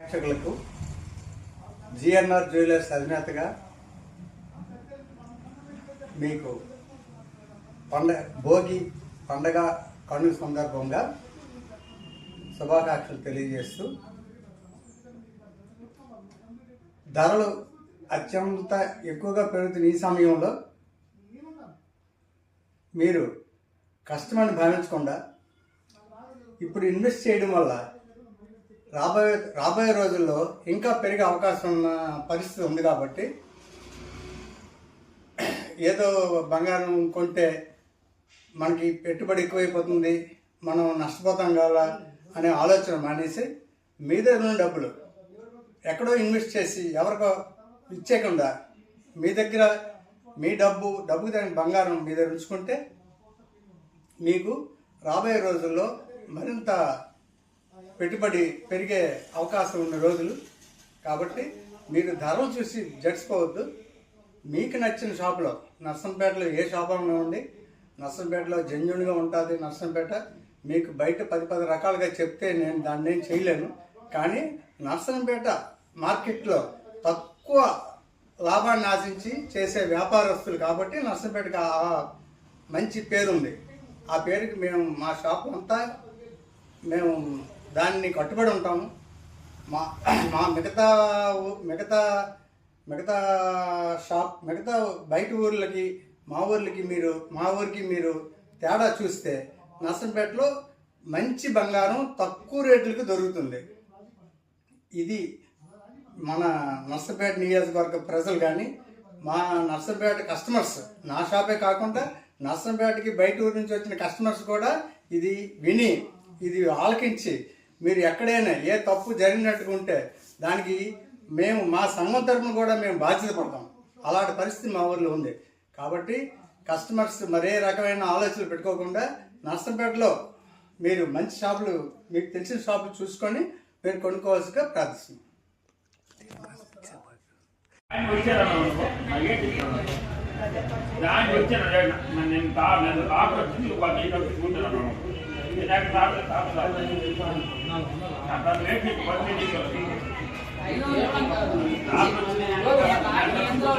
ప్రేక్షకులకు GNR jewellers అధినేతగా మీకు పండగ భోగి పండగ కనుల సందర్భంగా శుభాకాంక్షలు తెలియజేస్తూ ధరలు అత్యంత ఎక్కువగా పెరుగుతున్న ఈ సమయంలో మీరు కష్టమని భావించకుండా ఇప్పుడు ఇన్వెస్ట్ చేయడం వల్ల రాబోయే రాబోయే రోజుల్లో ఇంకా పెరిగే అవకాశం ఉన్న పరిస్థితి ఉంది కాబట్టి ఏదో బంగారం కొంటే మనకి పెట్టుబడి ఎక్కువైపోతుంది మనం నష్టపోతాం కావాలా అనే ఆలోచన మానేసి మీ దగ్గర ఉన్న డబ్బులు ఎక్కడో ఇన్వెస్ట్ చేసి ఎవరికో ఇచ్చేయకుండా మీ దగ్గర మీ డబ్బు డబ్బుకి తగిన బంగారం మీ దగ్గర ఉంచుకుంటే మీకు రాబోయే రోజుల్లో మరింత పెట్టుబడి పెరిగే అవకాశం ఉన్న రోజులు. కాబట్టి మీరు ధరలు చూసి జడిసిపోవద్దు మీకు నచ్చిన షాపులో నర్సంపేటలో ఏ షాప్ అయినా ఉంది నర్సంపేటలో జెన్యున్గా ఉంటుంది నర్సంపేట మీకు బయట పది పది రకాలుగా చెప్తే నేను దాన్ని ఏం చేయలేను. కానీ నర్సంపేట మార్కెట్లో తక్కువ లాభాన్ని ఆశించి చేసే వ్యాపారస్తులు కాబట్టి నర్సంపేటకి ఆ మంచి పేరుంది. ఆ పేరుకి మేము మా షాప్ అంతా మేము దాన్ని కట్టుబడి ఉంటాము. మా మా మిగతా ఊ- మిగతా మిగతా షాప్ మిగతా బయట ఊర్లకి మా ఊర్లకి మీరు మా ఊరికి మీరు తేడా చూస్తే నర్సంపేటలో మంచి బంగారం తక్కువ రేట్లకు దొరుకుతుంది. ఇది మన నర్సంపేట నియోజకవర్గ ప్రజలు కానీ మా నర్సంపేట కస్టమర్స్ నా షాపే కాకుండా నర్సంపేటకి బయట ఊరు నుంచి వచ్చిన కస్టమర్స్ కూడా ఇది విని ఇది ఆలకించి మీరు ఎక్కడైనా ఏ తప్పు జరిగినట్టుగా ఉంటే దానికి మేము మా సంఘం తరఫున కూడా మేము బాధ్యత పడతాం. అలాంటి పరిస్థితి మా ఊర్లో ఉంది. కాబట్టి కస్టమర్స్ మరే రకమైన ఆలోచనలు పెట్టుకోకుండా నర్సంపేటలో మీరు మంచి షాపులు మీకు తెలిసిన షాపులు చూసుకొని మీరు కొనుక్కోవాల్సిగా ప్రార్థిస్తున్నాం. ఆయన వచ్చారన్న వచ్చాను నేను తా వచ్చింది ఒక నేను